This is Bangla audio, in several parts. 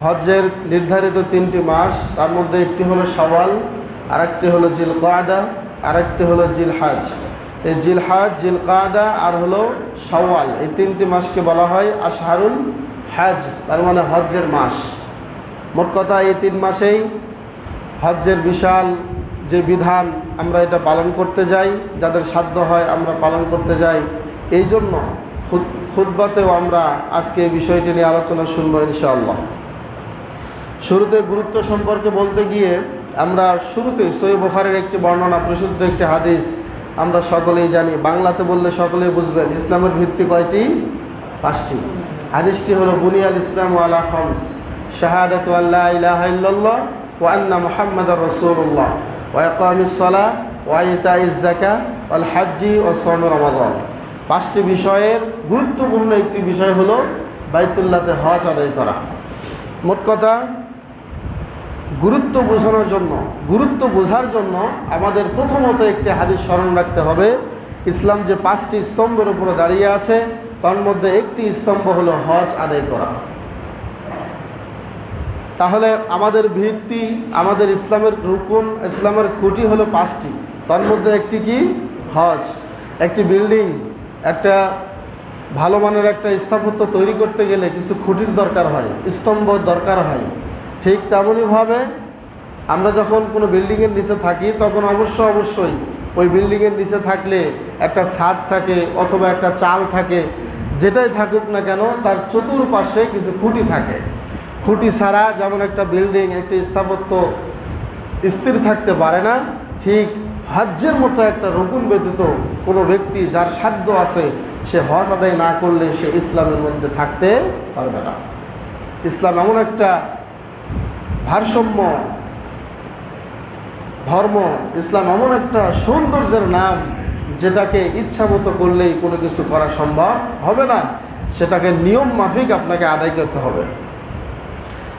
হজ্জের নির্ধারিত তিনটি মাস, তার মধ্যে একটি হলো সওয়াল আরেকটি হলো জিল কাদা আরেকটি হলো জিল হাজ এই জিল হাজ জিল কাদা আর হলো সওয়াল এই তিনটি মাসকে বলা হয় আশহারুল হাজ, তার মানে হজ্জের মাস। মোট কথা, এই তিন মাসেই হজ্জের বিশাল যে বিধান আমরা এটা পালন করতে যাই, যাদের সাধ্য হয় আমরা পালন করতে যাই, এই জন্য খুদ্বাতেও আমরা আজকে এই বিষয়টি নিয়ে আলোচনা শুনব ইনশাআল্লাহ। শুরুতে গুরুত্ব সম্পর্কে বলতে গিয়ে আমরা শুরুতে সই বুখারের একটি বর্ণনা, প্রসিদ্ধ একটি হাদিস আমরা সকলেই জানি। বাংলাতে বললে সকলেই বুঝবেন ইসলামের ভিত্তি কয়টি? পাঁচটি। হাদিসটি হলো, বুনিয়াল ইসলাম আলা খমস, শাহাদাত আল্লাহ ইলাহা ইল্লাল্লাহ ওয়া আন্না মুহাম্মাদার রাসূলুল্লাহ ওয়া ইকামিস সালাহ ওয়া ইতাইজ যাকাহ ওয়াল হাজ্জি ওয়া সাওম রমাদান। পাঁচটি বিষয়ের গুরুত্বপূর্ণ একটি বিষয় হলো, বাইতুল্লাহতে হজ আদায় করা। মোট কথা গুরুত্ব বোঝানোর জন্য, গুরুত্ব বোঝার জন্য আমাদের প্রথমত একটি হাদিস স্মরণ রাখতে হবে। ইসলাম যে পাঁচটি স্তম্ভের উপরে দাঁড়িয়ে আছে, তার মধ্যে একটি স্তম্ভ হলো হজ আদায় করা। তাহলে আমাদের ভিত্তি, আমাদের ইসলামের রুকুন, ইসলামের খুঁটি হলো পাঁচটি। তার মধ্যে একটি কি? হজ। একটি বিল্ডিং, একটা ভালো মানের একটা স্থাপত্য তৈরি করতে গেলে কিছু খুঁটির দরকার হয়, স্তম্ভ দরকার হয়। ঠিক তেমনইভাবে আমরা যখন কোনো বিল্ডিংয়ের নিচে থাকি, তখন অবশ্য অবশ্যই ওই বিল্ডিংয়ের নিচে থাকলে একটা ছাদ থাকে অথবা একটা চাল থাকে, যেটাই থাকুক না কেন তার চতুর্পাশে কিছু খুঁটি থাকে। খুঁটি ছাড়া যেমন একটা বিল্ডিং, একটি স্থাপত্য স্থির থাকতে পারে না, ঠিক হজ্জের মতো একটা রকুন ব্যতীত কোনো ব্যক্তি যার সাধ্য আছে সে হজ আদায় না করলে সে ইসলামের মধ্যে থাকতে পারবে না। ইসলাম এমন একটা ভারসাম্য, ধর্ম, ইসলাম এমন একটা সৌন্দর্যের নাম যেটাকে ইচ্ছা মতো করলেই কোনো কিছু করা সম্ভব হবে না। সেটাকে নিয়ম মাফিক আপনাকে আদায় করতে হবে।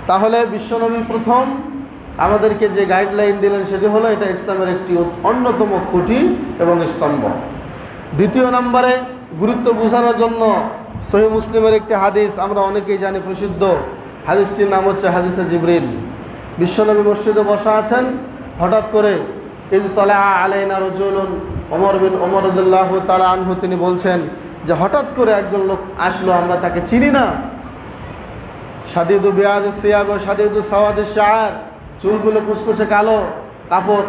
তাহলে বিশ্বনবী প্রথম আমাদেরকে যে গাইডলাইন দিলেন সেটি হলো এটা ইসলামের একটি অন্যতম খুঁটি এবং স্তম্ভ। দ্বিতীয় নম্বরে গুরুত্ব বোঝানোর জন্য সহি মুসলিমের একটি হাদিস, আমরা অনেকেই জানি প্রসিদ্ধ। হাদিসটির নাম হচ্ছে হাদিসে জিবরিল। বিশ্বনবী মসজিদে বসা আছেন। হঠাৎ করে যে তলা আলাইনা রজুলুন অমর বিন অমরদুল্লাহ তালা আনহু তিনি বলছেন যে হঠাৎ করে একজন লোক আসলো, আমরা তাকে চিনি না। সাদিদু বিয়াজ সিয়াগ, সাদিদু সওয়াদ শার চুলগুলো কুচকুচে কালো, কাপড়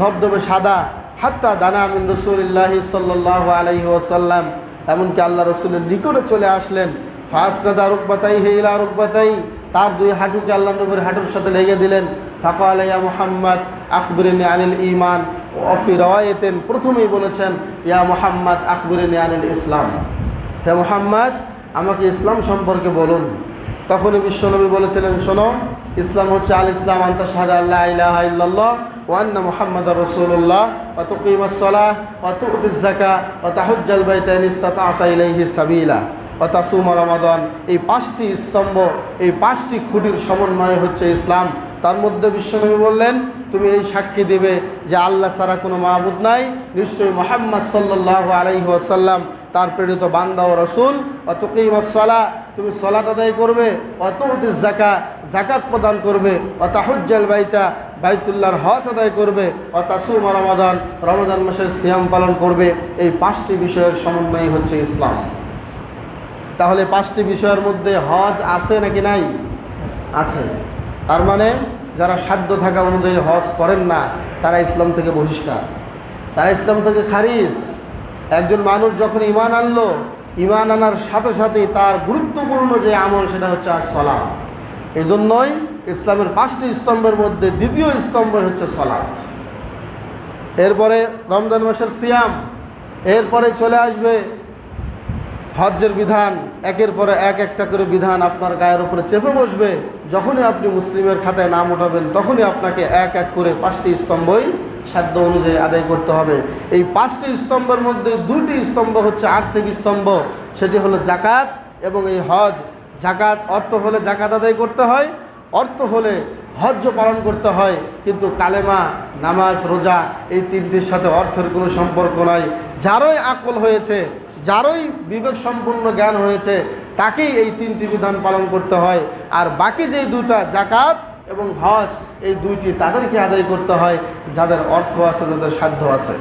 ধবধবে সাদা, হাত্তা দানা আমিন রসুলিল্লাহি সাল্লাহ আলহি ওসাল্লাম এমনকি আল্লাহ রসুলের নিকটে চলে আসলেন। ফাঁসরাদা রুকবাতাই হেইলা রুকবাতাই তার দুই হাঁটুকে আল্লাহ নবীর হাঁটুর সাথে লেগে দিলেন। ফাঁকা আলাইয়া মোহাম্মদ, আখবরিনী আনিল ইমান ও অফি রওয়ায়েতেন প্রথমেই বলেছেন, ইয়া মোহাম্মদ, আখবরিনী আনিল ইসলাম। হে মোহাম্মদ, আমাকে ইসলাম সম্পর্কে বলুন। তখনই বিশ্বনবী বলেছিলেন, শোনো, ইসলাম হচ্ছে আল ইসলাম, আন্তা শাহাদ আল্লাহ ইলাহা ওয়ান্না মুহাম্মদ রসুল্লাহ অত কিমাসলাহ অত উদ্জাকা ও তাহুজ্জাল বাইতাইন ইস্তাতা ইলাইহি সাবিলা। ও তাসুমা রমাদন। এই পাঁচটি স্তম্ভ, এই পাঁচটি খুঁটির সমন্বয় হচ্ছে ইসলাম। তার মধ্যে বিশ্বনবী বললেন, তুমি এই সাক্ষী দেবে যে আল্লাহ ছাড়া কোনো মাহবুদ নাই। নিশ্চয়ই মোহাম্মদ সাল্লাহ আলাইহি আসাল্লাম তার প্রেরিত বান্দা ও রসুল। অত কিমসলা তুমি সলাত আদায় করবে অত জাকা জাকাত প্রদান করবে অত হজ্জাল বাইতা বাইতুল্লাহর হজ আদায় করবে, অতাসুম রমাদান রমাদান মাসের সিয়াম পালন করবে। এই পাঁচটি বিষয়ের সমন্বয় হচ্ছে ইসলাম। তাহলে পাঁচটি বিষয়ের মধ্যে হজ আছে নাকি নাই? আছে। তার মানে যারা সাধ্য থাকা অনুযায়ী হজ করেন না, তারা ইসলাম থেকে বহিষ্কার। তারা ইসলাম থেকে খারিজ। একজন মানুষ যখন ইমান আনলো ইমান আনার সাথে সাথেই তার গুরুত্বপূর্ণ যে আমল সেটা হচ্ছে আর সলাম এই জন্যই ইসলামের পাঁচটি স্তম্ভের মধ্যে দ্বিতীয় স্তম্ভ হচ্ছে সলাৎ। এরপরে রমজান মাসের সিয়াম। এরপরে চলে আসবে হজ্জের বিধান, একের পরে এক একটা করে বিধান আপনার গায়ের উপরে চেপে বসবে। যখনই আপনি মুসলিমের খাতায় নাম ওঠাবেন, তখনই আপনাকে এক এক করে পাঁচটি স্তম্ভই সাধ্য অনুযায়ী আদায় করতে হবে। এই পাঁচটি স্তম্ভের মধ্যে দুইটি স্তম্ভ হচ্ছে আর্থিক স্তম্ভ, সেটি হলো জাকাত এবং এই হজ। জাকাত অর্থ হলে জাকাত আদায় করতে হয়, অর্থ হলে হজ্জ পালন করতে হয়, কিন্তু কালেমা, নামাজ, রোজা এই তিনটির সাথে অর্থের কোনো সম্পর্ক নাই। যারই আকল হয়েছে যারই বিবেক সম্পূর্ণ জ্ঞান হয়েছে, তাকেই এই তিনটি বিধান পালন করতে হয়। আর বাকি যে দুটা জাকাত এবং হজ, এই দুইটি তাদেরকে আদায় করতে হয়, যাদের অর্থ আছে, যাদের সাধ্য আছে।